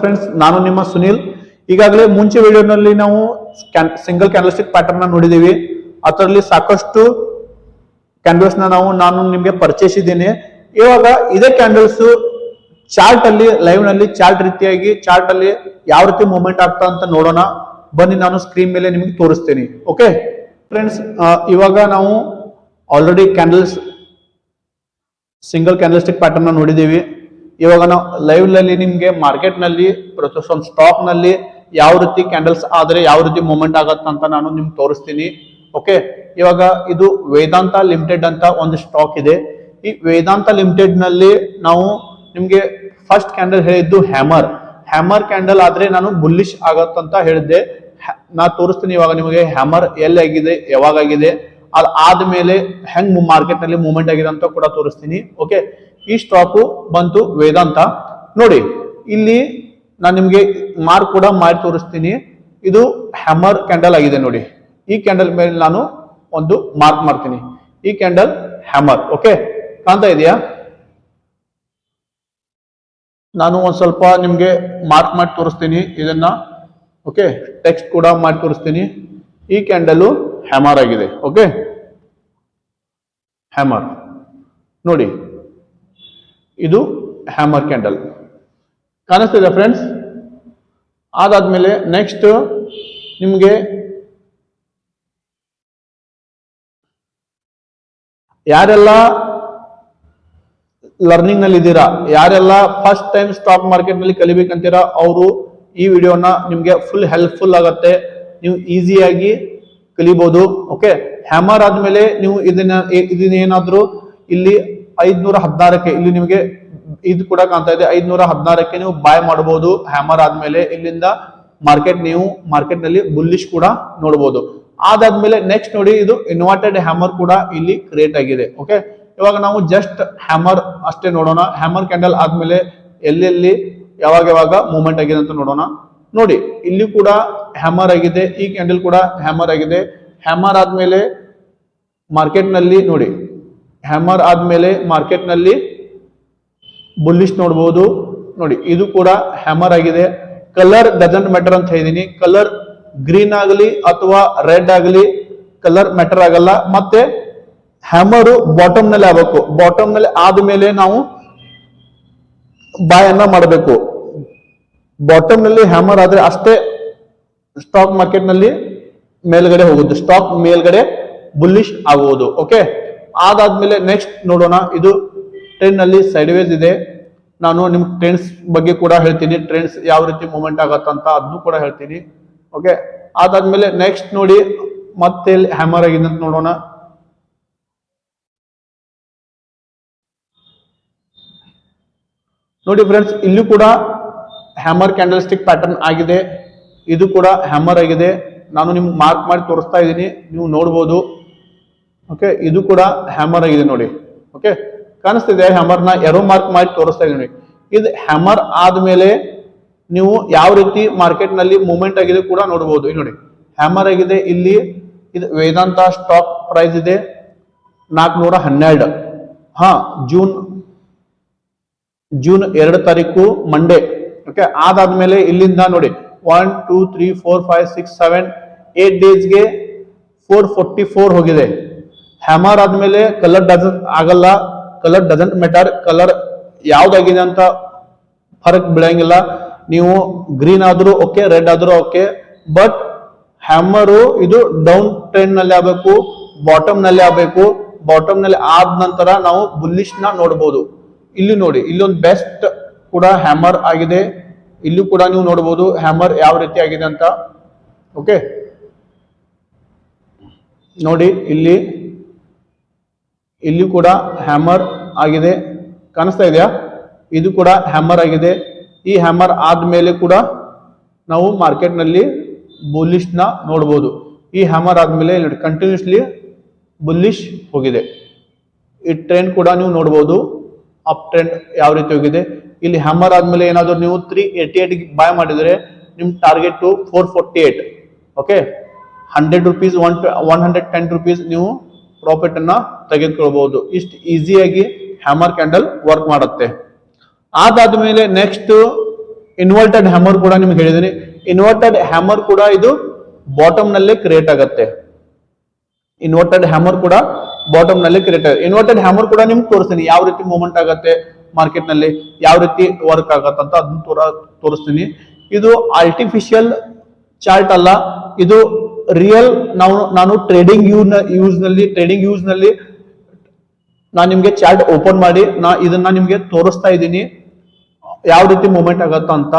Friends ನಾನು ನಿಮ್ಮ ಸುನಿಲ್. ಈಗಾಗಲೇ ಮುಂಚೆ ವಿಡಿಯೋನಲ್ಲಿ ನಾವು ಸಿಂಗಲ್ ಕ್ಯಾಂಡಲ್ಸ್ಟಿಕ್ ಪ್ಯಾಟರ್ನ್ ನೋಡಿದ್ದೀವಿ. ಅದರಲ್ಲಿ ಸಾಕಷ್ಟು ಕ್ಯಾಂಡಲ್ಸ್ ನಾವು, ನಾನು ನಿಮ್ಗೆ ಪರಿಚಯಿಸಿದ್ದೀನಿ. ಇವಾಗ ಇದೇ ಕ್ಯಾಂಡಲ್ಸ್ ಚಾರ್ಟ್ ಅಲ್ಲಿ ಲೈವ್ನಲ್ಲಿ ಚಾರ್ಟ್ ರೀತಿಯಾಗಿ ಚಾರ್ಟ್ ಅಲ್ಲಿ ಯಾವ ರೀತಿ ಮೂವ್ಮೆಂಟ್ ಆಗ್ತಾ ಅಂತ ನೋಡೋಣ. ಬನ್ನಿ, ನಾನು ಸ್ಕ್ರೀನ್ ಮೇಲೆ ನಿಮಗೆ ತೋರಿಸ್ತೀನಿ. ಓಕೆ ಫ್ರೆಂಡ್ಸ್ ಇವಾಗ ನಾವು already candles single candlestick pattern ನೋಡಿದೀವಿ ಇವಾಗ ನಾವು ಲೈವ್ನಲ್ಲಿ ನಿಮ್ಗೆ ಮಾರ್ಕೆಟ್ನಲ್ಲಿ ಸ್ಟಾಕ್ನಲ್ಲಿ ಯಾವ ರೀತಿ ಕ್ಯಾಂಡಲ್ಸ್ ಆದ್ರೆ ಯಾವ ರೀತಿ ಮೂಮೆಂಟ್ ಆಗತ್ತೆ ಅಂತ ನಾನು ನಿಮ್ಗೆ ತೋರಿಸ್ತೀನಿ. ಓಕೆ ಇವಾಗ ಇದು ವೇದಾಂತ ಲಿಮಿಟೆಡ್ ಅಂತ ಒಂದು ಸ್ಟಾಕ್ ಇದೆ. ಈ ವೇದಾಂತ ಲಿಮಿಟೆಡ್ನಲ್ಲಿ ನಾವು ನಿಮ್ಗೆ ಫಸ್ಟ್ ಕ್ಯಾಂಡಲ್ ಹೇಳಿದ್ದು ಹ್ಯಾಮರ್ ಹ್ಯಾಮರ್ ಕ್ಯಾಂಡಲ್ ಆದ್ರೆ ನಾನು ಬುಲ್ಲಿಶ್ ಆಗತ್ತಂತ ಹೇಳಿದ್ದೆ. ನಾ ತೋರಿಸ್ತೀನಿ ಇವಾಗ ನಿಮಗೆ ಹ್ಯಾಮರ್ ಎಲ್ಲಿ ಆಗಿದೆ, ಯಾವಾಗ ಆಗಿದೆ. ಅದ್ ಆದ್ಮೇಲೆ ಹೆಂಗ್ ಮಾರ್ಕೆಟ್ನಲ್ಲಿ ಮೂವ್ಮೆಂಟ್ ಆಗಿದೆ ಅಂತ ಕೂಡ ತೋರಿಸ್ತೀನಿ. ಓಕೆ ಈ ಸ್ಟಾಕು ಬಂತು ವೇದಾಂತ. ನೋಡಿ, ಇಲ್ಲಿ ನಾನು ನಿಮಗೆ ಮಾರ್ಕ್ ಕೂಡ ಮಾಡಿ ತೋರಿಸ್ತೀನಿ. ಇದು ಹ್ಯಾಮರ್ ಕ್ಯಾಂಡಲ್ ಆಗಿದೆ ನೋಡಿ. ಈ ಕ್ಯಾಂಡಲ್ ಮೇಲೆ ನಾನು ಒಂದು ಮಾರ್ಕ್ ಮಾಡ್ತೀನಿ. ಈ ಕ್ಯಾಂಡಲ್ ಹ್ಯಾಮರ್, ಓಕೆ? ಕಾಣ್ತಾ ಇದೆಯಾ? ನಾನು ಒಂದು ಸ್ವಲ್ಪ ನಿಮ್ಗೆ ಮಾರ್ಕ್ ಮಾಡಿ ತೋರಿಸ್ತೀನಿ ಇದನ್ನ, ಓಕೆ? ಟೆಕ್ಸ್ಟ್ ಕೂಡ ಮಾಡಿ ತೋರಿಸ್ತೀನಿ. ಈ ಕ್ಯಾಂಡಲು ಹ್ಯಾಮರ್ ಆಗಿದೆ, ಓಕೆ? ಹ್ಯಾಮರ್. ನೋಡಿ ಇದು ಹ್ಯಾಮರ್ ಕ್ಯಾಂಡಲ್ ಕಾಣಿಸ್ತಿದೆ ಫ್ರೆಂಡ್ಸ್ ಅದಾದ್ಮೇಲೆ ನೆಕ್ಸ್ಟ್ ನಿಮಗೆ ಯಾರೆಲ್ಲ ಲರ್ನಿಂಗ್ನಲ್ಲಿ ಇದ್ದೀರಾ ಯಾರೆಲ್ಲ ಫಸ್ಟ್ ಟೈಮ್ ಸ್ಟಾಕ್ ಮಾರ್ಕೆಟ್ನಲ್ಲಿ ಕಲಿಬೇಕಂತೀರಾ, ಅವರು ಈ ವಿಡಿಯೋನ ನಿಮಗೆ ಫುಲ್ ಹೆಲ್ಪ್ಫುಲ್ ಆಗುತ್ತೆ. ನೀವು ಈಸಿಯಾಗಿ ಕಲಿಬಹುದು ಓಕೆ ಹ್ಯಾಮರ್ ಆದ್ಮೇಲೆ ನೀವು ಇದನ್ನ ಇದನ್ನ ಏನಾದ್ರು ಇಲ್ಲಿ ಐದ್ನೂರ ಹದಿನಾರಕ್ಕೆ ಇಲ್ಲಿ ನಿಮಗೆ ಇದು ಕೂಡ ಕಾಣ್ತಾ ಇದೆ. ಐದ್ನೂರ ಹದಿನಾರಕ್ಕೆ ನೀವು ಬಾಯ್ ಮಾಡಬಹುದು. ಹ್ಯಾಮರ್ ಆದ್ಮೇಲೆ ಇಲ್ಲಿಂದ ಮಾರ್ಕೆಟ್ ನೀವು ಮಾರ್ಕೆಟ್ನಲ್ಲಿ ಬುಲ್ಲಿಶ್ ಕೂಡ ನೋಡಬಹುದು ಅದಾದ್ಮೇಲೆ ನೆಕ್ಸ್ಟ್ ನೋಡಿ ಇದು ಇನ್ವರ್ಟೆಡ್ ಹ್ಯಾಮರ್ ಕೂಡ ಇಲ್ಲಿ ಕ್ರಿಯೇಟ್ ಆಗಿದೆ. ಓಕೆ ಇವಾಗ ನಾವು ಜಸ್ಟ್ ಹ್ಯಾಮರ್ ಅಷ್ಟೇ ನೋಡೋಣ. ಹ್ಯಾಮರ್ ಕ್ಯಾಂಡಲ್ ಆದ್ಮೇಲೆ ಎಲ್ಲೆಲ್ಲಿ ಯಾವಾಗ ಯಾವಾಗ ಮೂವ್ಮೆಂಟ್ ಆಗಿದೆ ಅಂತ ನೋಡೋಣ. ನೋಡಿ ಇಲ್ಲಿ ಕೂಡ ಹ್ಯಾಮರ್ ಆಗಿದೆ. ಈ ಕ್ಯಾಂಡಲ್ ಕೂಡ ಹ್ಯಾಮರ್ ಆಗಿದೆ. ಹ್ಯಾಮರ್ ಆದ್ಮೇಲೆ ಮಾರ್ಕೆಟ್ನಲ್ಲಿ ನೋಡಿ ಹ್ಯಾಮರ್ ಆದ್ಮೇಲೆ ಮಾರ್ಕೆಟ್ನಲ್ಲಿ ಬುಲ್ಲಿಶ್ ನೋಡ್ಬೋದು. ನೋಡಿ, ಇದು ಕೂಡ ಹ್ಯಾಮರ್ ಆಗಿದೆ. ಕಲರ್ ಡಜಂಟ್ ಮ್ಯಾಟರ್ ಅಂತ ಹೇಳಿದೀನಿ. ಕಲರ್ ಗ್ರೀನ್ ಆಗಲಿ ಅಥವಾ ರೆಡ್ ಆಗಲಿ ಕಲರ್ ಮ್ಯಾಟರ್ ಆಗಲ್ಲ. ಮತ್ತೆ ಹ್ಯಾಮರು ಬಾಟಮ್ನಲ್ಲಿ ಆಗಬೇಕು. ಬಾಟಮ್ನಲ್ಲಿ ಆದ್ಮೇಲೆ ನಾವು ಬಾಯ್ ಅನ್ನ ಮಾಡಬೇಕು. ಬಾಟಮ್ನಲ್ಲಿ ಹ್ಯಾಮರ್ ಆದ್ರೆ ಅಷ್ಟೇ ಸ್ಟಾಕ್ ಮಾರ್ಕೆಟ್ನಲ್ಲಿ ಮೇಲ್ಗಡೆ ಹೋಗುದು ಸ್ಟಾಕ್ ಮೇಲ್ಗಡೆ ಬುಲ್ಲಿಶ್ ಆಗುವುದು ಓಕೆ ಅದಾದ್ಮೇಲೆ ನೆಕ್ಸ್ಟ್ ನೋಡೋಣ. ಇದು ಟ್ರೆಂಡ್ನಲ್ಲಿ ಸೈಡ್ ವೇಸ್ ಇದೆ. ನಾನು ನಿಮ್ಗೆ ಟ್ರೆಂಡ್ಸ್ ಬಗ್ಗೆ ಕೂಡ ಹೇಳ್ತೀನಿ. ಟ್ರೆಂಡ್ಸ್ ಯಾವ ರೀತಿ ಮೂಮೆಂಟ್ ಆಗತ್ತಂತ ಅದನ್ನು ಕೂಡ ಹೇಳ್ತೀನಿ. ಓಕೆ ಅದಾದ್ಮೇಲೆ ನೆಕ್ಸ್ಟ್ ನೋಡಿ ಮತ್ತೆ ಹ್ಯಾಮರ್ ಆಗಿದೆ ಅಂತ ನೋಡೋಣ. ನೋಡಿ ಫ್ರೆಂಡ್ಸ್ ಇಲ್ಲೂ ಕೂಡ ಹ್ಯಾಮರ್ ಕ್ಯಾಂಡಲ್ ಸ್ಟಿಕ್ ಪ್ಯಾಟರ್ನ್ ಆಗಿದೆ. ಇದು ಕೂಡ ಹ್ಯಾಮರ್ ಆಗಿದೆ. ನಾನು ನಿಮ್ಗೆ ಮಾರ್ಕ್ ಮಾಡಿ ತೋರಿಸ್ತಾ ಇದ್ದೀನಿ. ನೀವು ನೋಡ್ಬೋದು. ಓಕೆ ಇದು ಕೂಡ ಹ್ಯಾಮರ್ ಆಗಿದೆ ನೋಡಿ. ಓಕೆ ಕಾಣಿಸ್ತಿದೆ ಹ್ಯಾಮರ್ನ ಎರೋ ಮಾರ್ಕ್ ಮಾಡಿ ತೋರಿಸ್ತಾ ಇದ್ದೀನಿ ಇದು ಹ್ಯಾಮರ್ ಆದ್ಮೇಲೆ ನೀವು ಯಾವ ರೀತಿ ಮಾರ್ಕೆಟ್ನಲ್ಲಿ ಮೂವ್ಮೆಂಟ್ ಆಗಿದೆ ಕೂಡ ನೋಡಬಹುದು ನೋಡಿ ಹ್ಯಾಮರ್ ಆಗಿದೆ ಇಲ್ಲಿ, ಇದು ವೇದಾಂತ ಸ್ಟಾಕ್ ಪ್ರೈಸ್ ಇದೆ ನಾಲ್ಕುನೂರ ಹನ್ನೆರಡು. ಹಾ ಜೂನ್ ಜೂನ್ ಎರಡು ತಾರೀಕು ಮಂಡೇ ಓಕೆ ಅದಾದ್ಮೇಲೆ ಇಲ್ಲಿಂದ ನೋಡಿ one two three four five six seven eight ಡೇಸ್ಗೆ ಫೋರ್ ಫೋರ್ಟಿ ಫೋರ್ ಹೋಗಿದೆ. ಹ್ಯಾಮರ್ ಆದ್ಮೇಲೆ ಕಲರ್ ಡಜನ್ ಆಗಲ್ಲ ಕಲರ್ ಡಜಂಟ್ ಮೆಟರ್ ಕಲರ್ ಯಾವ್ದಾಗಿದೆ ಅಂತ ಫರಕ್ ಬೀಳಂಗಿಲ್ಲ. ನೀವು ಗ್ರೀನ್ ಆದ್ರೂ ಓಕೆ ರೆಡ್ ಆದ್ರೂ ಓಕೆ ಬಟ್ ಹ್ಯಾಮರು ಇದು ಡೌನ್ ಟ್ರೆಂಡ್ನಲ್ಲಿ ಆಗಬೇಕು ಬಾಟಮ್ನಲ್ಲಿ ಆಗಬೇಕು ಬಾಟಮ್ನಲ್ಲಿ ಆದ ನಂತರ ನಾವು ಬುಲ್ಲಿಶ್ನ ನೋಡಬಹುದು ಇಲ್ಲಿ ನೋಡಿ, ಇಲ್ಲೊಂದು ಬೆಸ್ಟ್ ಕೂಡ ಹ್ಯಾಮರ್ ಆಗಿದೆ. ಇಲ್ಲೂ ಕೂಡ ನೀವು ನೋಡಬಹುದು ಹ್ಯಾಮರ್ ಯಾವ ರೀತಿ ಆಗಿದೆ ಅಂತ. ಓಕೆ ನೋಡಿ, ಇಲ್ಲಿ ಇಲ್ಲಿ ಕೂಡ ಹ್ಯಾಮರ್ ಆಗಿದೆ. ಕಾಣಿಸ್ತಾ ಇದೆಯಾ? ಇದು ಕೂಡ ಹ್ಯಾಮರ್ ಆಗಿದೆ. ಈ ಹ್ಯಾಮರ್ ಆದಮೇಲೆ ಕೂಡ ನಾವು ಮಾರ್ಕೆಟ್ನಲ್ಲಿ ಬುಲ್ಲಿಶ್ನ ನೋಡ್ಬೋದು. ಈ ಹ್ಯಾಮರ್ ಆದಮೇಲೆ ಕಂಟಿನ್ಯೂಸ್ಲಿ ಬುಲ್ಲಿಶ್ ಹೋಗಿದೆ. ಈ ಟ್ರೆಂಡ್ ಕೂಡ ನೀವು ನೋಡ್ಬೋದು. ಅಪ್ ಟ್ರೆಂಡ್ ಯಾವ ರೀತಿ ಹೋಗಿದೆ? ಇಲ್ಲಿ ಹ್ಯಾಮರ್ ಆದಮೇಲೆ ಏನಾದರೂ ನೀವು ತ್ರೀ ಏಯ್ಟಿ ಏಟ್ ಬಾಯ್ ಮಾಡಿದರೆ ನಿಮ್ಮ target to four forty eight okay hundred rupees one one hundred ten rupees ನೀವು ಪ್ರಾಫಿಟ್ ಅನ್ನ ತೆಗೆದುಕೊಳ್ಬಹುದು. ಇಷ್ಟು ಈಸಿಯಾಗಿ ಹ್ಯಾಮರ್ ಕ್ಯಾಂಡಲ್ ವರ್ಕ್ ಮಾಡುತ್ತೆ. ಅದಾದ್ಮೇಲೆ ನೆಕ್ಸ್ಟ್ ಇನ್ವರ್ಟೆಡ್ ಹ್ಯಾಮರ್ ಕೂಡ ನಿಮ್ಗೆ ಹೇಳಿದೀನಿ. ಇನ್ವರ್ಟೆಡ್ ಹ್ಯಾಮರ್ ಕೂಡ ಇದು ಬಾಟಮ್ನಲ್ಲಿ ಕ್ರಿಯೇಟ್ ಆಗುತ್ತೆ. ಇನ್ವರ್ಟೆಡ್ ಹ್ಯಾಮರ್ ಕೂಡ ಬಾಟಮ್ನಲ್ಲಿ ಕ್ರಿಯೇಟ್ ಆಗುತ್ತೆ ಇನ್ವರ್ಟೆಡ್ ಹ್ಯಾಮರ್ ಕೂಡ ನಿಮ್ಗೆ ತೋರಿಸ್ತೀನಿ. ಯಾವ ರೀತಿ ಮೂವ್ಮೆಂಟ್ ಆಗುತ್ತೆ ಮಾರ್ಕೆಟ್ನಲ್ಲಿ, ಯಾವ ರೀತಿ ವರ್ಕ್ ಆಗತ್ತೆ ಅಂತ ಅದನ್ನ ತೋರ, ತೋರಿಸ್ತೀನಿ. ಇದು ಆರ್ಟಿಫಿಷಿಯಲ್ ಚಾರ್ಟ್ ಅಲ್ಲ, ಇದು ರಿಯಲ್ ನಾವು, ನಾನು ಟ್ರೇಡಿಂಗ್ ಯೂಸ್ನಲ್ಲಿ ಟ್ರೇಡಿಂಗ್ ಯೂಸ್ನಲ್ಲಿ ನಾನು ನಿಮ್ಗೆ ಚಾರ್ಟ್ ಓಪನ್ ಮಾಡಿ, ನಾ ಇದನ್ನ ನಿಮ್ಗೆ ತೋರಿಸ್ತಾ ಇದ್ದೀನಿ. ಯಾವ ರೀತಿ ಮೂವ್ಮೆಂಟ್ ಆಗತ್ತ ಅಂತ.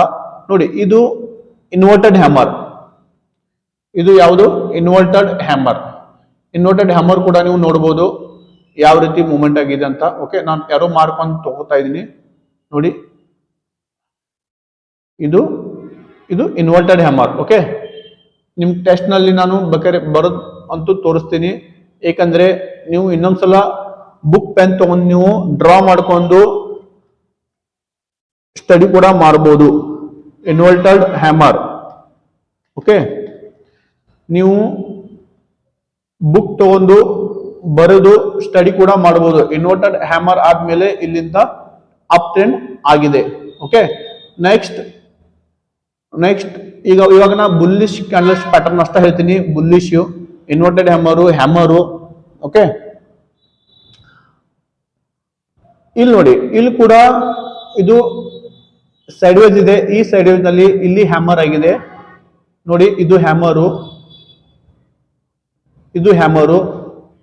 ನೋಡಿ, ಇದು ಇನ್ವರ್ಟೆಡ್ ಹ್ಯಾಮರ್ ಇದು ಯಾವುದು? ಇನ್ವರ್ಟೆಡ್ ಹ್ಯಾಮರ್ ಇನ್ವರ್ಟೆಡ್ ಹ್ಯಾಮರ್ ಕೂಡ ನೀವು ನೋಡ್ಬೋದು ಯಾವ ರೀತಿ ಮೂವ್ಮೆಂಟ್ ಆಗಿದೆ ಅಂತ. ಓಕೆ ನಾನು ಯಾರೋ ಮಾರ್ಕ್ ಅಂತ ತಗೋತಾ ಇದ್ದೀನಿ. ನೋಡಿ, ಇದು ಇದು ಇನ್ವರ್ಟೆಡ್ ಹ್ಯಾಮರ್ ಓಕೆ ನಿಮ್ ಟೆಸ್ಟ್ನಲ್ಲಿ ನಾನು ಬೇಕಾದ್ರೆ ಬರೋದು ಅಂತೂ ತೋರಿಸ್ತೀನಿ. ಏಕೆಂದ್ರೆ ನೀವು ಇನ್ನೊಂದ್ಸಲ ಬುಕ್ ಪೆನ್ ತಗೊಂಡು ನೀವು ಡ್ರಾ ಮಾಡ್ಕೊಂಡು ಸ್ಟಡಿ ಕೂಡ ಮಾಡ್ಬೋದು. ಇನ್ವರ್ಟೆಡ್ ಹ್ಯಾಮರ್ ಓಕೆ ನೀವು ಬುಕ್ ತಗೊಂಡು ಬರೆದು ಸ್ಟಡಿ ಕೂಡ ಮಾಡಬಹುದು ಇನ್ವರ್ಟೆಡ್ ಹ್ಯಾಮರ್ ಆದ್ಮೇಲೆ ಇಲ್ಲಿಂದ ಅಪ್ ಟ್ರೆಂಡ್ ಆಗಿದೆ. ಓಕೆ ನೆಕ್ಸ್ಟ್ ನೆಕ್ಸ್ಟ್ ಈಗ ಇವಾಗ ನಾ ಬುಲ್ಲಿಶ್ ಕ್ಯಾಂಡಲ್ಸ್ ಪ್ಯಾಟರ್ನ್ ಅಷ್ಟ ಹೇಳ್ತೀನಿ. Bullish inverted hammer hammer okay ಇಲ್ಲಿ ನೋಡಿ ಇಲ್ಲಿ ಕೂಡ ಇದು ಸೈಡ್ ವೇಜ್ ಇದೆ. ಈ ಸೈಡ್ವೇಸ್ನಲ್ಲಿ ಇಲ್ಲಿ ಹ್ಯಾಮರ್ ಆಗಿದೆ. ನೋಡಿ, ಇದು ಹ್ಯಾಮರು ಇದು ಹ್ಯಾಮರು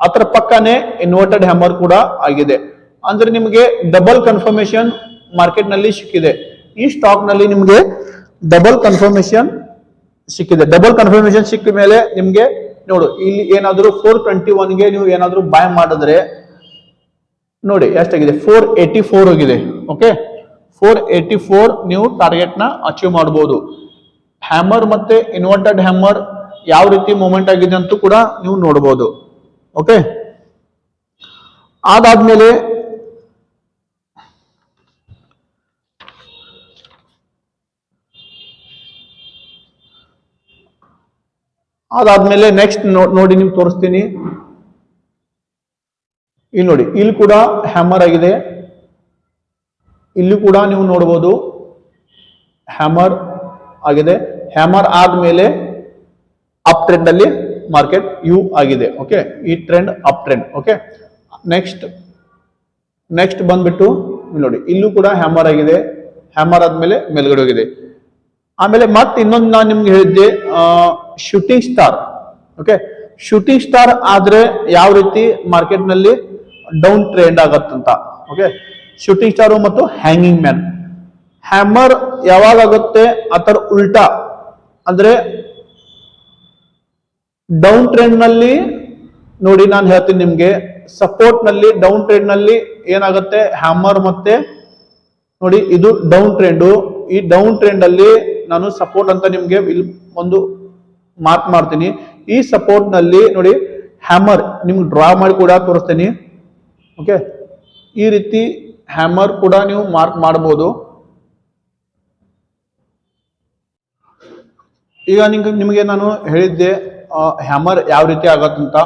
ಅದರ ಪಕ್ಕನೆ ಇನ್ವರ್ಟೆಡ್ ಹ್ಯಾಮರ್ ಕೂಡ ಆಗಿದೆ. ಅಂದ್ರೆ ನಿಮಗೆ ಡಬಲ್ ಕನ್ಫರ್ಮೇಶನ್ ಮಾರ್ಕೆಟ್ನಲ್ಲಿ ಸಿಕ್ಕಿದೆ. ಈ ಸ್ಟಾಕ್ನಲ್ಲಿ ನಿಮಗೆ ಡಬಲ್ ಕನ್ಫರ್ಮೇಶನ್ ಸಿಕ್ಕಿದೆ. ಡಬಲ್ ಕನ್ಫರ್ಮೇಶನ್ ಸಿಕ್ಕ ಮೇಲೆ ನಿಮ್ಗೆ ನೋಡು, ಇಲ್ಲಿ ಏನಾದರೂ ಫೋರ್ ಟ್ವೆಂಟಿ ಒನ್ಗೆ ನೀವು ಏನಾದರೂ ಬಾಯ್ ಮಾಡಿದ್ರೆ ನೋಡಿ, ಎಷ್ಟಾಗಿದೆ? ಫೋರ್ ಏಯ್ಟಿ ಫೋರ್ ಆಗಿದೆ ಓಕೆ ಫೋರ್ ಏಯ್ಟಿ ಫೋರ್ ನೀವು ಟಾರ್ಗೆಟ್ನ ಅಚೀವ್ ಮಾಡಬಹುದು ಹ್ಯಾಮರ್ ಮತ್ತೆ ಇನ್ವರ್ಟೆಡ್ ಹ್ಯಾಮರ್ ಯಾವ ರೀತಿ ಮೂಮೆಂಟ್ ಆಗಿದೆ ಅಂತೂ ಕೂಡ ನೀವು ನೋಡಬಹುದು ಓಕೆ ಅದಾದ್ಮೇಲೆ ಅದಾದ್ಮೇಲೆ ನೆಕ್ಸ್ಟ್ ನೋಡಿ ನಿಮ್ಗೆ ತೋರಿಸ್ತೀನಿ. ಇಲ್ಲಿ ನೋಡಿ, ಇಲ್ಲಿ ಕೂಡ ಹ್ಯಾಮರ್ ಆಗಿದೆ. ಇಲ್ಲಿ ಕೂಡ ನೀವು ನೋಡಬಹುದು ಹ್ಯಾಮರ್ ಆಗಿದೆ. ಹ್ಯಾಮರ್ ಆದ್ಮೇಲೆ ಅಪ್ ಟ್ರೆಂಡ್ ಅಲ್ಲಿ ಮಾರ್ಕೆಟ್ ಯು ಆಗಿದೆ ಓಕೆ ಈ trend up trend okay next next ಬಂದ್ಬಿಟ್ಟು ನೋಡಿ, ಇಲ್ಲೂ ಕೂಡ ಹ್ಯಾಮರ್ ಆಗಿದೆ. ಹ್ಯಾಮರ್ ಆದ್ಮೇಲೆ ಮೇಲ್ಗಡೆ ಹೋಗಿದೆ. ಆಮೇಲೆ ಮತ್ತೆ ಇನ್ನೊಂದು ನಾನು ನಿಮ್ಗೆ ಹೇಳಿದ್ದೆ shooting star okay shooting star ಆದ್ರೆ ಯಾವ ರೀತಿ ಮಾರ್ಕೆಟ್ನಲ್ಲಿ ಡೌನ್ ಟ್ರೆಂಡ್ ಆಗತ್ತಂತ? ಓಕೆ ಶೂಟಿಂಗ್ ಸ್ಟಾರ್ ಮತ್ತು ಹ್ಯಾಂಗಿಂಗ್ ಮ್ಯಾನ್ ಹ್ಯಾಮರ್ ಯಾವಾಗ ಆಗುತ್ತೆ? ಅದರ ಉಲ್ಟಾ. ಅಂದ್ರೆ ಡೌನ್ ಟ್ರೆಂಡ್ನಲ್ಲಿ, ನೋಡಿ ನಾನು ಹೇಳ್ತೀನಿ ನಿಮ್ಗೆ ಸಪೋರ್ಟ್ನಲ್ಲಿ ಡೌನ್ ಟ್ರೆಂಡ್ನಲ್ಲಿ ಏನಾಗುತ್ತೆ? ಹ್ಯಾಮರ್ ಮತ್ತೆ, ನೋಡಿ ಇದು ಡೌನ್ ಟ್ರೆಂಡು ಈ ಡೌನ್ ಟ್ರೆಂಡ್ ಅಲ್ಲಿ ನಾನು ಸಪೋರ್ಟ್ ಅಂತ ನಿಮ್ಗೆ ಒಂದು ಮಾರ್ಕ್ ಮಾಡ್ತೀನಿ. ಈ ಸಪೋರ್ಟ್ನಲ್ಲಿ ನೋಡಿ ಹ್ಯಾಮರ್ ನಿಮ್ಗೆ ಡ್ರಾ ಮಾಡಿ ಕೂಡ ತೋರಿಸ್ತೀನಿ. ಓಕೆ ಈ ರೀತಿ ಹ್ಯಾಮರ್ ಕೂಡ ನೀವು ಮಾರ್ಕ್ ಮಾಡಬಹುದು ಈಗ ನಿಮ್ಗೆ ನಿಮಗೆ ನಾನು ಹೇಳಿದ್ದೆ ಹ್ಯಾಮರ್ ಯಾವ ರೀತಿ ಆಗತ್ತಂತ.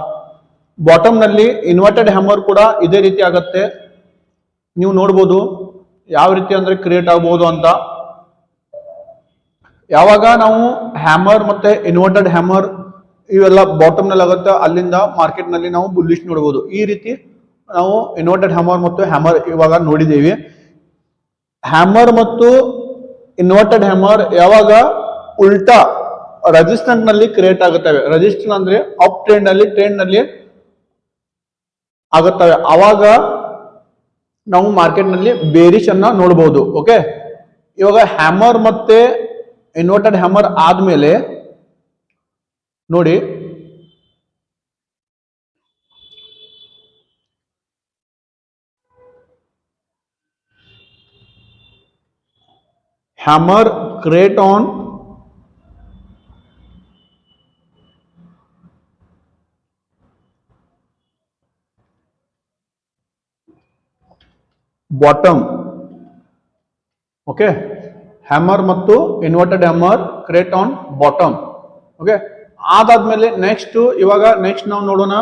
ಬಾಟಮ್ನಲ್ಲಿ ಇನ್ವರ್ಟೆಡ್ ಹ್ಯಾಮರ್ ಕೂಡ ಇದೇ ರೀತಿ ಆಗತ್ತೆ. ನೀವು ನೋಡ್ಬೋದು ಯಾವ ರೀತಿ ಅಂದ್ರೆ ಕ್ರಿಯೇಟ್ ಆಗ್ಬೋದು ಅಂತ. ಯಾವಾಗ ನಾವು ಹ್ಯಾಮರ್ ಮತ್ತೆ ಇನ್ವರ್ಟೆಡ್ ಹ್ಯಾಮರ್ ಇವೆಲ್ಲ ಬಾಟಮ್ನಲ್ಲಿ ಆಗುತ್ತೆ, ಅಲ್ಲಿಂದ ಮಾರ್ಕೆಟ್ನಲ್ಲಿ ನಾವು ಬುಲ್ಲಿಶ್ ನೋಡಬಹುದು ಈ ರೀತಿ ನಾವು ಇನ್ವರ್ಟೆಡ್ ಹ್ಯಾಮರ್ ಮತ್ತು ಹ್ಯಾಮರ್ ಇವಾಗ ನೋಡಿದ್ದೀವಿ. ಹ್ಯಾಮರ್ ಮತ್ತು ಇನ್ವರ್ಟೆಡ್ ಹ್ಯಾಮರ್ ಯಾವಾಗ ಉಲ್ಟಾ ರೆಜಿಸ್ಟೆಂಟ್ನಲ್ಲಿ ಕ್ರಿಯೇಟ್ ಆಗುತ್ತವೆ. ರೆಜಿಸ್ಟೆಂಟ್ ಅಂದ್ರೆ ಅಪ್ ಟ್ರೆಂಡ್ನಲ್ಲಿ ಟ್ರೆಂಡ್ನಲ್ಲಿ ಆಗುತ್ತವೆ. ಅವಾಗ ನಾವು ಮಾರ್ಕೆಟ್ನಲ್ಲಿ ಬೇರಿಶ್ ಅನ್ನ ನೋಡಬಹುದು ಓಕೆ ಇವಾಗ ಹ್ಯಾಮರ್ ಮತ್ತೆ ಇನ್ವರ್ಟೆಡ್ ಹ್ಯಾಮರ್ ಆದ್ಮೇಲೆ ನೋಡಿ. Hammer create on bottom okay hammer ಮತ್ತು inverted hammer create on bottom. Okay ಅದಾದ್ಮೇಲೆ ನೆಕ್ಸ್ಟ್ ಇವಾಗ ನೆಕ್ಸ್ಟ್ ನಾವು ನೋಡೋಣ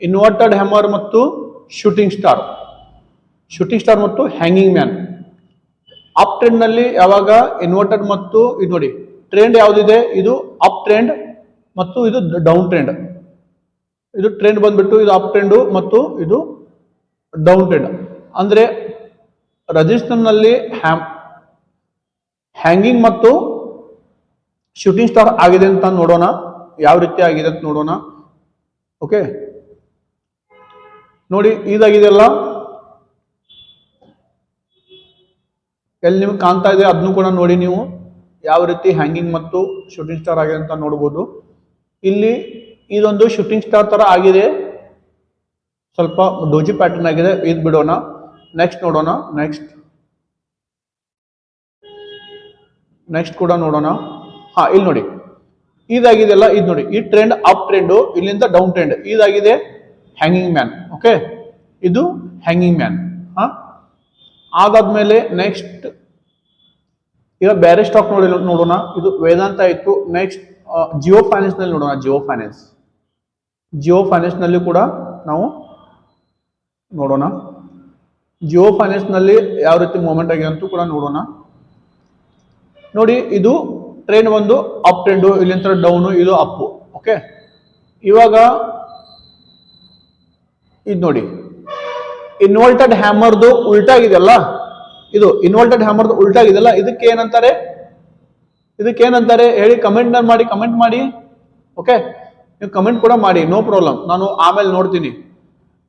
ಇನ್ವರ್ಟೆಡ್ ಹ್ಯಾಮರ್ ಮತ್ತು ಶೂಟಿಂಗ್ ಸ್ಟಾರ್. ಶೂಟಿಂಗ್ ಸ್ಟಾರ್ ಮತ್ತು ಹ್ಯಾಂಗಿಂಗ್ ಮ್ಯಾನ್ ಅಪ್ ಟ್ರೆಂಡ್ನಲ್ಲಿ ಯಾವಾಗ ಇನ್ವರ್ಟೆಡ್ ಮತ್ತು ಇದು ನೋಡಿ ಟ್ರೆಂಡ್ ಯಾವ್ದಿದೆ? ಇದು ಅಪ್ ಟ್ರೆಂಡ್ ಮತ್ತು ಇದು ಡೌನ್ ಟ್ರೆಂಡ್ ಇದು ಟ್ರೆಂಡ್ ಬಂದ್ಬಿಟ್ಟು ಇದು ಅಪ್ ಟ್ರೆಂಡ್ ಮತ್ತು ಇದು ಡೌನ್ ಟ್ರೆಂಡ್ ಅಂದ್ರೆ ರಜಿಸ್ಟರ್ನಲ್ಲಿ ಹ್ಯಾಮ್ ಹ್ಯಾಂಗಿಂಗ್ ಮತ್ತು ಶೂಟಿಂಗ್ ಸ್ಟಾರ್ ಆಗಿದೆ ಅಂತ ನೋಡೋಣ. ಯಾವ ರೀತಿ ಆಗಿದೆ ಅಂತ ನೋಡೋಣ. ಓಕೆ? ನೋಡಿ ಇದಾಗಿದೆಲ್ಲ ಎಲ್ಲಿ ನಿಮ್ಗೆ ಕಾಣ್ತಾ ಇದೆ ಅದನ್ನು ಕೂಡ ನೋಡಿ ನೀವು. ಯಾವ ರೀತಿ ಹ್ಯಾಂಗಿಂಗ್ ಮತ್ತು ಶೂಟಿಂಗ್ ಸ್ಟಾರ್ ಆಗಿದೆ ಅಂತ ನೋಡ್ಬೋದು. ಇಲ್ಲಿ ಇದೊಂದು ಶೂಟಿಂಗ್ ಸ್ಟಾರ್ ತರ ಆಗಿದೆ. ಸ್ವಲ್ಪ ಡೋಜಿ ಪ್ಯಾಟರ್ನ್ ಆಗಿದೆ. ಇದು ಬಿಡೋಣ. ನೆಕ್ಸ್ಟ್ ನೋಡೋಣ. ನೆಕ್ಸ್ಟ್. ನೆಕ್ಸ್ಟ್ ಕೂಡ ನೋಡೋಣ. ಹಾ, ಇಲ್ಲಿ ನೋಡಿ. ಇದಾಗಿದೆಲ್ಲ ಇದು ನೋಡಿ. ಈ ಟ್ರೆಂಡ್ ಅಪ್ ಟ್ರೆಂಡು ಇಲ್ಲಿಂದ ಡೌನ್ ಟ್ರೆಂಡ್ ಇದಾಗಿದೆ ಹ್ಯಾಂಗಿಂಗ್ ಮ್ಯಾನ್ ಓಕೆ ಇದು ಹ್ಯಾಂಗಿಂಗ್ ಮ್ಯಾನ್ ಹಾ? ಅದಾದ್ಮೇಲೆ ನೆಕ್ಸ್ಟ್ ಈಗ ಬೇರೆ ಸ್ಟಾಕ್ ನೋಡಿ, ನೋಡೋಣ. ಇದು ವೇದಾಂತ ಇತ್ತು. ನೆಕ್ಸ್ಟ್ ಜಿಯೋ ಫೈನಾನ್ಸ್ನಲ್ಲಿ ನೋಡೋಣ ಜಿಯೋ ಫೈನಾನ್ಸ್ ಜಿಯೋ ಫೈನಾನ್ಸ್ನಲ್ಲಿ ಕೂಡ ನಾವು ನೋಡೋಣ. ಜಿಯೋ ಫೈನಾನ್ಸ್ನಲ್ಲಿ ಯಾವ ರೀತಿ ಮೂಮೆಂಟ್ ಆಗಿದೆ ಅಂತೂ ಕೂಡ ನೋಡೋಣ. ನೋಡಿ, ಇದು ಟ್ರೈನ್ ಒಂದು ಅಪ್ ಟ್ರೆಂಡು ಇಲ್ಲಿಂದ ಡೌನು ಇದು ಅಪ್ ಓಕೆ ಇವಾಗ, ಇದು ನೋಡಿ. ಇನ್ವರ್ಟೆಡ್ ಹ್ಯಾಮರ್ದು ಉಲ್ಟಾ ಇದೆಯಲ್ಲ ಇದು ಇನ್ವರ್ಟೆಡ್ ಹ್ಯಾಮರ್ದು ಉಲ್ಟಾ ಇದೆಯಲ್ಲ ಇದಕ್ಕೆ ಏನಂತಾರೆ? ಇದಕ್ಕೆ ಏನಂತಾರೆ ಹೇಳಿ ಕಮೆಂಟ್ ಮಾಡಿ ಕಮೆಂಟ್ ಮಾಡಿ. ಓಕೆ ನೀವು ಕಮೆಂಟ್ ಕೂಡ ಮಾಡಿ ನೋ ಪ್ರಾಬ್ಲಮ್ ನಾನು ಆಮೇಲೆ ನೋಡ್ತೀನಿ.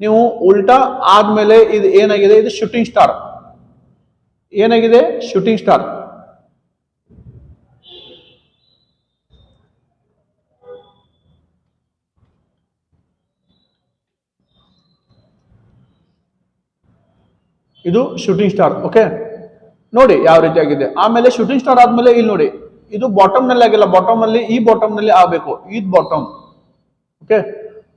ನೀವು ಉಲ್ಟಾ ಆದ್ಮೇಲೆ ಇದು ಏನಾಗಿದೆ? ಇದು ಶೂಟಿಂಗ್ ಸ್ಟಾರ್ ಏನಾಗಿದೆ? ಶೂಟಿಂಗ್ ಸ್ಟಾರ್ ಇದು ಶೂಟಿಂಗ್ ಸ್ಟಾರ್ ಓಕೆ ನೋಡಿ ಯಾವ ರೀತಿ ಆಗಿದೆ ಆಮೇಲೆ ಶೂಟಿಂಗ್ ಸ್ಟಾರ್ ಆದ್ಮೇಲೆ ಇಲ್ಲಿ ನೋಡಿ, ಇದು ಬಾಟಮ್ನಲ್ಲಿ ಆಗಿಲ್ಲ. ಬಾಟಮ್ ಅಲ್ಲಿ, ಈ ಬಾಟಮ್ನಲ್ಲಿ ಆಗಬೇಕು. ಇದು ಬಾಟಮ್ ಓಕೆ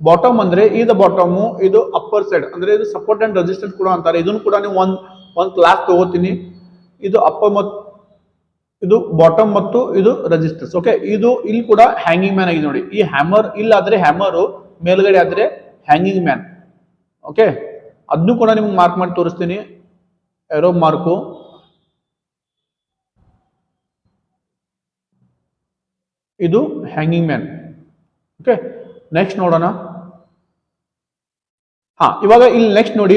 ಬಾಟಮ್ ಅಂದ್ರೆ ಇದು ಬಾಟಮ್ ಇದು ಅಪ್ಪರ್ ಸೈಡ್ ಅಂದ್ರೆ ಇದು ಸಪೋರ್ಟ್ ಅಂಡ್ ರೆಸಿಸ್ಟೆನ್ಸ್ ಕೂಡ ಅಂತಾರೆ. ಇದನ್ನು ಕೂಡ ನೀವು ಒಂದ್ ಒಂದ್ ಕ್ಲಾಸ್ ತಗೋತೀನಿ. ಇದು ಅಪ್ಪರ್ ಮತ್ತು ಇದು ಬಾಟಮ್ ಮತ್ತು ಇದು ರೆಸಿಸ್ಟೆನ್ಸ್ ಓಕೆ ಇದು ಇಲ್ಲಿ ಕೂಡ ಹ್ಯಾಂಗಿಂಗ್ ಮ್ಯಾನ್ ಆಗಿದೆ ನೋಡಿ. ಈ ಹ್ಯಾಮರ್ ಇಲ್ಲಾದ್ರೆ ಹ್ಯಾಮರು ಮೇಲ್ಗಡೆ ಆದ್ರೆ ಹ್ಯಾಂಗಿಂಗ್ ಮ್ಯಾನ್ ಓಕೆ ಅದನ್ನು ಕೂಡ ನಿಮ್ಗೆ ಮಾರ್ಕ್ ಮಾಡಿ ತೋರಿಸ್ತೀನಿ. Arrow mark. ಇದು ಹ್ಯಾಂಗಿಂಗ್ ಮ್ಯಾನ್ ಓಕೆ ನೆಕ್ಸ್ಟ್ ನೋಡೋಣ. ಹಾ, ಇವಾಗ ಇಲ್ಲಿ ನೆಕ್ಸ್ಟ್ ನೋಡಿ,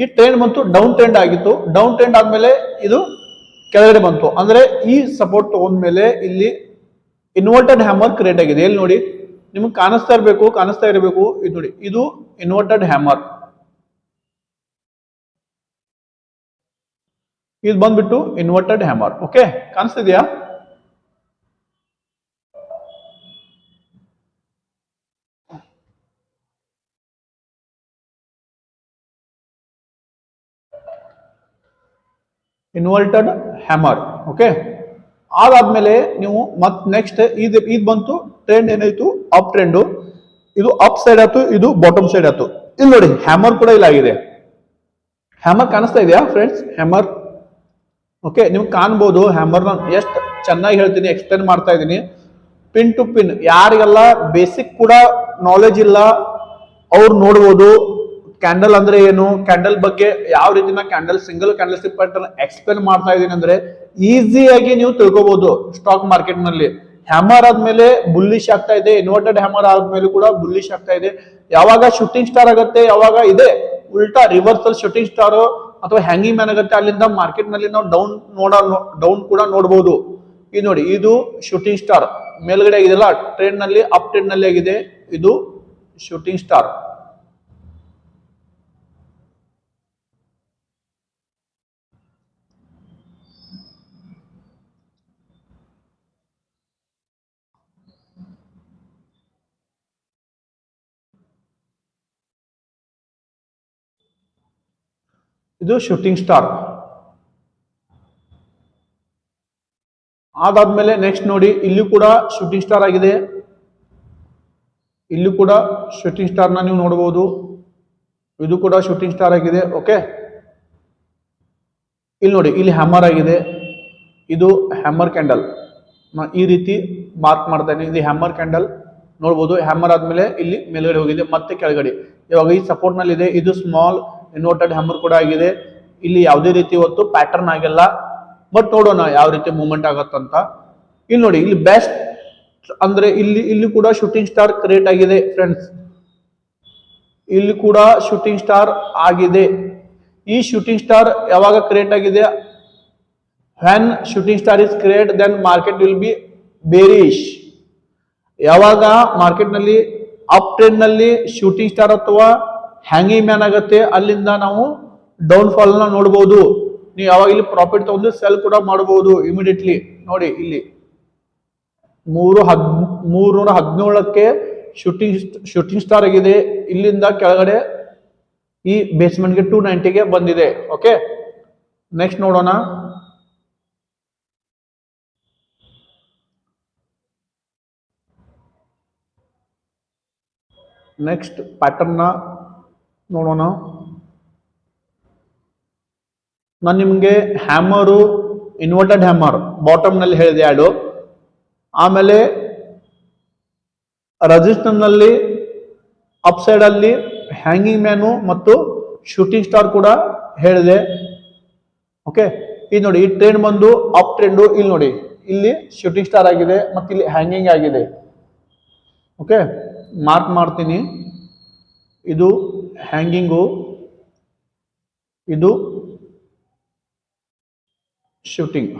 ಈ ಟ್ರೆಂಡ್ ಬಂತು ಡೌನ್ ಟ್ರೆಂಡ್ ಆಗಿತ್ತು. ಡೌನ್ ಟ್ರೆಂಡ್ ಆದ್ಮೇಲೆ ಇದು ಕೆಳಗಡೆ ಬಂತು. ಅಂದ್ರೆ ಈ ಸಪೋರ್ಟ್ ತಗೊಂಡ್ಮೇಲೆ ಇಲ್ಲಿ ಇನ್ವರ್ಟೆಡ್ ಹ್ಯಾಮರ್ ಕ್ರಿಯೇಟ್ ಆಗಿದೆ. ಎಲ್ಲಿ ನೋಡಿ, ನಿಮ್ಗೆ ಕಾಣಿಸ್ತಾ ಇರಬೇಕು ಕಾಣಿಸ್ತಾ ಇರಬೇಕು. ಇದು ನೋಡಿ, ಇದು ಇನ್ವರ್ಟೆಡ್ ಹ್ಯಾಮರ್ ಇದು ಬಂದ್ಬಿಟ್ಟು ಇನ್ವರ್ಟೆಡ್ ಹ್ಯಾಮರ್ ಓಕೆ ಕಾಣಿಸ್ತಿದ್ಯಾ? ಇನ್ವರ್ಟೆಡ್ ಹ್ಯಾಮರ್ ಓಕೆ ಅದಾದ್ಮೇಲೆ ನೀವು ಮತ್ ನೆಕ್ಸ್ಟ್ ಇದು ಇದು ಬಂತು ಟ್ರೆಂಡ್ ಏನಾಯ್ತು? ಅಪ್ ಟ್ರೆಂಡು ಇದು ಅಪ್ ಸೈಡ್ ಆಯ್ತು, ಇದು ಬಾಟಮ್ ಸೈಡ್ ಆಯ್ತು. ಇಲ್ಲಿ ನೋಡಿ ಹ್ಯಾಮರ್ ಕೂಡ ಇಲ್ಲ ಆಗಿದೆ ಹ್ಯಾಮರ್ ಕಾಣಿಸ್ತಾ ಇದೆಯಾ ಫ್ರೆಂಡ್ಸ್ ಹ್ಯಾಮರ್ ಓಕೆ ನೀವು ಕಾಣ್ಬೋದು ಹ್ಯಾಮರ್ನ ಎಷ್ಟು ಚೆನ್ನಾಗಿ ಹೇಳ್ತೀನಿ ಎಕ್ಸ್ಪ್ಲೇನ್ ಮಾಡ್ತಾ ಇದ್ದೀನಿ. ಪಿನ್ ಟು ಪಿನ್ ಯಾರಿಗೆಲ್ಲ ಬೇಸಿಕ್ ಕೂಡ ನಾಲೆಜ್ ಇಲ್ಲ, ಅವ್ರು ನೋಡ್ಬೋದು. ಕ್ಯಾಂಡಲ್ ಅಂದ್ರೆ ಏನು? ಕ್ಯಾಂಡಲ್ ಬಗ್ಗೆ ಯಾವ ರೀತಿನ candle single candle stick explain ಮಾಡ್ತಾ ಇದ್ದೀನಿ ಅಂದ್ರೆ ಈಸಿಯಾಗಿ ನೀವು ತಿಳ್ಕೊಬಹುದು ಸ್ಟಾಕ್ ಮಾರ್ಕೆಟ್ನಲ್ಲಿ. ಹ್ಯಾಮರ್ ಆದ್ಮೇಲೆ ಬುಲ್ಲಿಶ್ ಆಗ್ತಾ ಇದೆ ಇನ್ವರ್ಟೆಡ್ ಹ್ಯಾಮರ್ ಆದ್ಮೇಲೆ ಕೂಡ ಬುಲ್ಲಿಶ್ ಆಗ್ತಾ ಇದೆ. ಯಾವಾಗ ಶೂಟಿಂಗ್ ಸ್ಟಾರ್ ಆಗುತ್ತೆ, ಯಾವಾಗ ಇದೆ? ಉಲ್ಟಾ ರಿವರ್ಸಲ್ ಶೂಟಿಂಗ್ ಸ್ಟಾರ್ ಅಥವಾ ಹ್ಯಾಂಗಿಂಗ್ ಮ್ಯಾನ್ ಆಗುತ್ತೆ, ಅಲ್ಲಿಂದ ಮಾರ್ಕೆಟ್ನಲ್ಲಿ ನಾವು ಡೌನ್ ನೋಡ ಡೌನ್ ಕೂಡ ನೋಡಬಹುದು ಇದು ನೋಡಿ, ಇದು ಶೂಟಿಂಗ್ ಸ್ಟಾರ್ ಮೇಲ್ಗಡೆ ಆಗಿದೆಲ್ಲ ಟ್ರೆಂಡ್ನಲ್ಲಿ ಅಪ್ ಟ್ರೆಂಡ್ನಲ್ಲಿ ಆಗಿದೆ. ಇದು ಶೂಟಿಂಗ್ ಸ್ಟಾರ್ ಇದು ಶೂಟಿಂಗ್ ಸ್ಟಾರ್ ಅದಾದ್ಮೇಲೆ ನೆಕ್ಸ್ಟ್ ನೋಡಿ, ಇಲ್ಲಿ ಕೂಡ ಶೂಟಿಂಗ್ ಸ್ಟಾರ್ ಆಗಿದೆ. ಇಲ್ಲಿ ಕೂಡ ಶೂಟಿಂಗ್ ಸ್ಟಾರ್ನ ನೀವು ನೋಡಬಹುದು ಇದು ಕೂಡ ಶೂಟಿಂಗ್ ಸ್ಟಾರ್ ಆಗಿದೆ ಓಕೆ ಇಲ್ಲಿ ನೋಡಿ, ಇಲ್ಲಿ ಹ್ಯಾಮರ್ ಆಗಿದೆ. ಇದು ಹ್ಯಾಮರ್ ಕ್ಯಾಂಡಲ್ ಈ ರೀತಿ ಮಾರ್ಕ್ ಮಾಡ್ತಾ ಇದ್ದೀನಿ. ಇದು ಹ್ಯಾಮರ್ ಕ್ಯಾಂಡಲ್ ನೋಡ್ಬೋದು ಹ್ಯಾಮರ್ ಆದ್ಮೇಲೆ ಇಲ್ಲಿ ಮೇಲ್ಗಡೆ ಹೋಗಿದೆ, ಮತ್ತೆ ಕೆಳಗಡೆ. ಇವಾಗ ಈ ಸಪೋರ್ಟ್ನಲ್ಲಿ ಇದೆ ಇದು ಸ್ಮಾಲ್ ಇನ್ವರ್ಟೆಡ್ ಹ್ಯಾಮರ್ ಕೂಡ ಆಗಿದೆ. ಇಲ್ಲಿ ಯಾವುದೇ ರೀತಿ ಇವತ್ತು ಪ್ಯಾಟರ್ನ್ ಆಗಿಲ್ಲ. ಬಟ್ ನೋಡೋಣ ಯಾವ ರೀತಿ ಮೂವ್ಮೆಂಟ್ ಆಗತ್ತಂತ. ಇಲ್ಲಿ ನೋಡಿ, ಇಲ್ಲಿ ಬೆಸ್ಟ್ ಅಂದ್ರೆ ಇಲ್ಲಿ ಇಲ್ಲಿ ಕೂಡ ಶೂಟಿಂಗ್ ಸ್ಟಾರ್ ಕ್ರಿಯೇಟ್ ಆಗಿದೆ ಫ್ರೆಂಡ್ಸ್ ಇಲ್ಲಿ ಕೂಡ ಶೂಟಿಂಗ್ ಸ್ಟಾರ್ ಆಗಿದೆ. ಈ ಶೂಟಿಂಗ್ ಸ್ಟಾರ್ ಯಾವಾಗ ಕ್ರಿಯೇಟ್ ಆಗಿದೆ? When shooting star is create then market will be bearish. ಯಾವಾಗ ಮಾರ್ಕೆಟ್ನಲ್ಲಿ ಅಪ್ ಟ್ರೆಂಡ್ನಲ್ಲಿ ಶೂಟಿಂಗ್ ಸ್ಟಾರ್ ಅಥವಾ ಹ್ಯಾಂಗಿಂಗ್ ಮ್ಯಾನ್ ಆಗುತ್ತೆ, ಅಲ್ಲಿಂದ ನಾವು ಡೌನ್ ಫಾಲ್ನ ನೋಡಬಹುದು ನೀವು ಯಾವಾಗ ಇಲ್ಲಿ ಪ್ರಾಫಿಟ್ ತಗೊಂಡು ಸೆಲ್ ಕೂಡ ಮಾಡಬಹುದು ಇಮಿಡಿಯೇಟ್ಲಿ ನೋಡಿ ಇಲ್ಲಿ. ಮೂರು ಹದ್, ಮೂರ್ನೂರ ಹದಿನೇಳಕ್ಕೆ ಶೂಟಿಂಗ್ ಶೂಟಿಂಗ್ ಸ್ಟಾರ್ ಆಗಿದೆ. ಇಲ್ಲಿಂದ ಕೆಳಗಡೆ ಈ ಬೇಸ್ಮೆಂಟ್ಗೆ ಟೂ ನೈಂಟಿಗೆ ಬಂದಿದೆ. ಓಕೆ ನೆಕ್ಸ್ಟ್ ನೋಡೋಣ. ನೆಕ್ಸ್ಟ್ ಪ್ಯಾಟರ್ನ್ನ ನೋಡೋಣ. ನಾನು ನಿಮಗೆ ಹ್ಯಾಮರು ಇನ್ವರ್ಟೆಡ್ ಹ್ಯಾಮರ್ ಬಾಟಮ್ನಲ್ಲಿ ಹೇಳಿದೆ ಎರಡು ಆಮೇಲೆ ರಜಿಸ್ಟರ್ನಲ್ಲಿ ಅಪ್ ಸೈಡಲ್ಲಿ ಹ್ಯಾಂಗಿಂಗ್ ಮ್ಯಾನು ಮತ್ತು ಶೂಟಿಂಗ್ ಸ್ಟಾರ್ ಕೂಡ ಹೇಳಿದೆ. ಓಕೆ ಈ ನೋಡಿ, ಈ ಟ್ರೆಂಡ್ ಬಂದು ಅಪ್ ಟ್ರೆಂಡು ಇಲ್ಲಿ ನೋಡಿ. ಇಲ್ಲಿ ಶೂಟಿಂಗ್ ಸ್ಟಾರ್ ಆಗಿದೆ ಮತ್ತು ಇಲ್ಲಿ ಹ್ಯಾಂಗಿಂಗ್ ಆಗಿದೆ. ಓಕೆ ಮಾರ್ಕ್ ಮಾಡ್ತೀನಿ. ಇದು ಹ್ಯಾಂಗಿಂಗು? ಇದು ಶೂಟಿಂಗ್.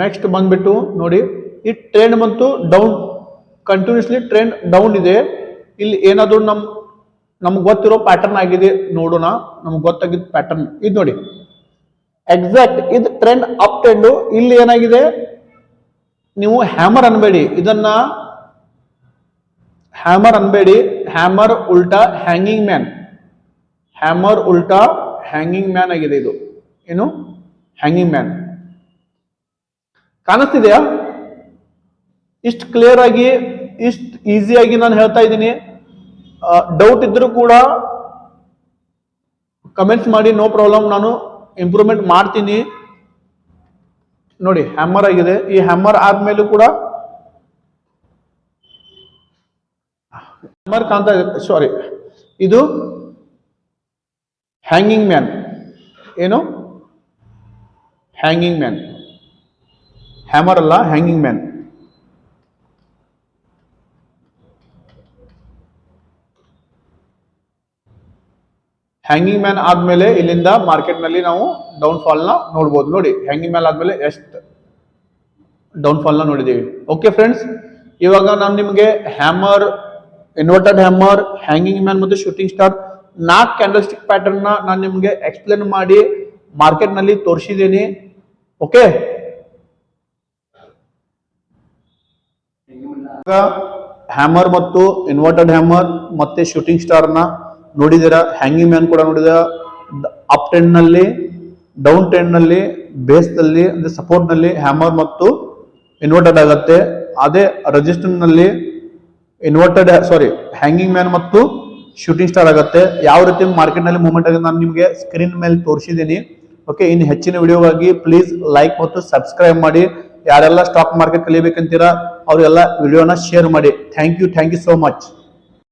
ನೆಕ್ಸ್ಟ್ ಬಂದ್ಬಿಟ್ಟು ನೋಡಿ, ಈ ಟ್ರೆಂಡ್ ಬಂತು ಡೌನ್ ಕಂಟಿನ್ಯೂಸ್ಲಿ ಟ್ರೆಂಡ್ ಡೌನ್ ಇದೆ. ಇಲ್ಲಿ ಏನಾದರೂ ನಮ್, ನಮ್ಗೆ ಗೊತ್ತಿರೋ ಪ್ಯಾಟರ್ನ್ ಆಗಿದೆ ನೋಡೋಣ. ನಮ್ಗೆ ಗೊತ್ತಾಗಿದ್ದ ಪ್ಯಾಟರ್ನ್ ಇದು ನೋಡಿ. ಎಕ್ಸಾಕ್ಟ್ ಇದು ಟ್ರೆಂಡ್ ಅಪ್ ಟ್ರೆಂಡು ಇಲ್ಲಿ ಏನಾಗಿದೆ? ನೀವು ಹ್ಯಾಮರ್ ಅನ್ಬೇಡಿ. ಇದನ್ನ ಹ್ಯಾಮರ್ ಅನ್ಬೇಡಿ. ಹ್ಯಾಮರ್ ಉಲ್ಟಾ ಹ್ಯಾಂಗಿಂಗ್ ಮ್ಯಾನ್ ಹ್ಯಾಮರ್ ಉಲ್ಟಾ ಹ್ಯಾಂಗಿಂಗ್ ಮ್ಯಾನ್ ಆಗಿದೆ ಇದು. ಏನು? ಹ್ಯಾಂಗಿಂಗ್ ಮ್ಯಾನ್ ಕಾಣಿಸ್ತಿದೆಯಾ? ಇಷ್ಟು ಕ್ಲಿಯರ್ ಆಗಿ, ಇಷ್ಟು ಈಸಿಯಾಗಿ ನಾನು ಹೇಳ್ತಾ ಇದ್ದೀನಿ. ಡೌಟ್ ಇದ್ರೂ ಕೂಡ ಕಮೆಂಟ್ಸ್ ಮಾಡಿ ನೋ ಪ್ರಾಬ್ಲಮ್ ನಾನು ಇಂಪ್ರೂವ್ಮೆಂಟ್ ಮಾಡ್ತೀನಿ. ನೋಡಿ ಹ್ಯಾಮರ್ ಆಗಿದೆ. ಈ ಹ್ಯಾಮರ್ ಆದ್ಮೇಲೂ ಕೂಡ ಹ್ಯಾಮರ್ ಇದೆ. ಸಾರಿ ಇದು ಹ್ಯಾಂಗಿಂಗ್ ಮ್ಯಾನ್ ಏನು? ಹ್ಯಾಂಗಿಂಗ್ ಮ್ಯಾನ್ ಹ್ಯಾಮರ್ ಅಲ್ಲ ಹ್ಯಾಂಗಿಂಗ್ ಮ್ಯಾನ್ ಹ್ಯಾಂಗಿಂಗ್ ಮ್ಯಾನ್ ಆದ್ಮೇಲೆ ಇಲ್ಲಿಂದ ಮಾರ್ಕೆಟ್ನಲ್ಲಿ ನಾವು ಡೌನ್ ಫಾಲ್ನ ನೋಡ್ಬೋದು. ನೋಡಿ ಹ್ಯಾಂಗಿಂಗ್ ಮ್ಯಾನ್ ಆದ್ಮೇಲೆ ಎಷ್ಟು ಡೌನ್ ಫಾಲ್ನ ನೋಡಿದೀವಿ ಓಕೆ ಫ್ರೆಂಡ್ಸ್ ಇವಾಗ ನಾನು ನಿಮಗೆ hammer inverted hammer hanging man ಮತ್ತು ಶೂಟಿಂಗ್ ಸ್ಟಾರ್ ನಾಲ್ಕು ಕ್ಯಾಂಡಲ್ ಸ್ಟಿಕ್ ಪ್ಯಾಟರ್ನ್ ನಾನು ನಿಮಗೆ ಎಕ್ಸ್ಪ್ಲೇನ್ ಮಾಡಿ ಮಾರ್ಕೆಟ್ನಲ್ಲಿ ತೋರಿಸಿದ್ದೀನಿ. ಓಕೆ ಹ್ಯಾಮರ್ ಮತ್ತು ಇನ್ವರ್ಟೆಡ್ ಹ್ಯಾಮರ್ ಮತ್ತೆ ಶೂಟಿಂಗ್ ಸ್ಟಾರ್ ನೋಡಿದಿರ ಹ್ಯಾಂಗಿಂಗ್ ಮ್ಯಾನ್ ಕೂಡ ನೋಡಿದ ಅಪ್ ಟೆಂಡ್ನಲ್ಲಿ ಡೌನ್ ಟೆಂಡ್ನಲ್ಲಿ ಬೇಸ್ನಲ್ಲಿ ಬೇಸ್ ಸಪೋರ್ಟ್ನಲ್ಲಿ ಅಂದ್ರೆ ಸಪೋರ್ಟ್ನಲ್ಲಿ ಹ್ಯಾಮರ್ ಮತ್ತು ಇನ್ವರ್ಟೆಡ್ ಆಗುತ್ತೆ. ಅದೇ ರಜಿಸ್ಟರ್ನಲ್ಲಿ ಇನ್ವರ್ಟೆಡ್ ಸಾರಿ ಹ್ಯಾಂಗಿಂಗ್ ಮ್ಯಾನ್ ಮತ್ತು ಶೂಟಿಂಗ್ ಸ್ಟಾರ್ ಆಗುತ್ತೆ. ಯಾವ ರೀತಿ ಮಾರ್ಕೆಟ್ನಲ್ಲಿ ಮೂವ್ಮೆಂಟ್ ಆಗಿದೆ ನಾನು ನಿಮಗೆ ಸ್ಕ್ರೀನ್ ಮೇಲೆ ತೋರಿಸಿದ್ದೀನಿ. ಓಕೆ ಇನ್ನು ಹೆಚ್ಚಿನ ವಿಡಿಯೋಗಾಗಿ ಪ್ಲೀಸ್ ಲೈಕ್ ಮತ್ತು ಸಬ್ಸ್ಕ್ರೈಬ್ ಮಾಡಿ. ಯಾರೆಲ್ಲ ಸ್ಟಾಕ್ ಮಾರ್ಕೆಟ್ ಕಲಿಬೇಕಂತೀರಾ, ಅವರೆಲ್ಲ ವಿಡಿಯೋನ ಶೇರ್ ಮಾಡಿ. Thank you thank you so much